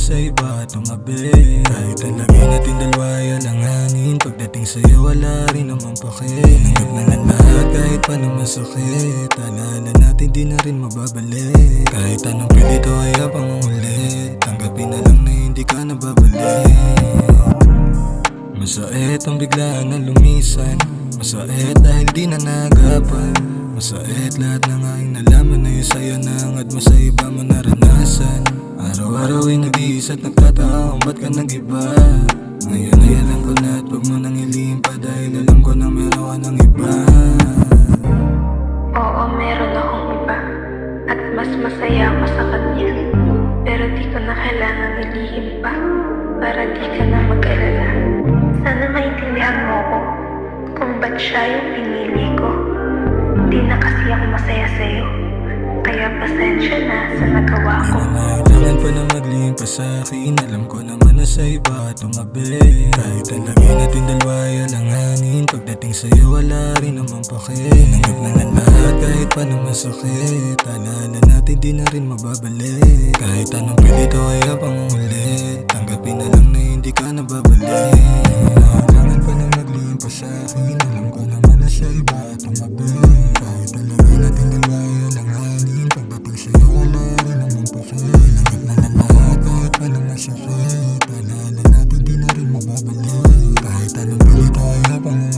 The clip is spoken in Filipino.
sa iba tumabi Kahit talagay natin dalawa yan ang hangin. Pagdating sa'yo wala rin naman pake. Tinanggap na ng lahat kahit pa naman sakit. Alaala natin di na rin mababalik. Kahit anong pilito ay apang ulit. Tanggapin na lang na hindi ka na babalik Masait ang biglaan na lumisan. Masait dahil di na nagapan. Masait lahat ng aking nalaman na sa'yo na At mo sa iba mo naranasan ay nag-iisa at nagkataon Ba't ka nag-iba? Ngayon ay alam ko na at huwag mo nang ilihim pa Dahil alam ko na meron ka ng iba Oo, meron akong iba. At mas masaya ako sa kanya. Pero di ko na kailangan ilihim pa. Para di ka na mag-alala. Sana maintindihan mo ko. Kung ba't siya yung pinili ko. Di na kasi ako masaya sa'yo. Kaya pasensya na sa nagawa ko pa na maglihim pa sa akin Alam ko naman na sa iba tumabi. Kahit talaga natin dalawa yan ang hangin. Pagdating sa'yo wala rin naman pake. Nanggap na ng lahat kahit pa naman sakit Alala natin di na rin mababalik. Kahit anong pwede to kaya pang ulit Tanggapin na lang na hindi ka nababalik. Kailangan pa na maglihim pa sa akin Alam ko naman na sa iba tumabi. Kahit talaga natin dalawa Panananapin di na rin mababalik Kahit anong pili tayo pang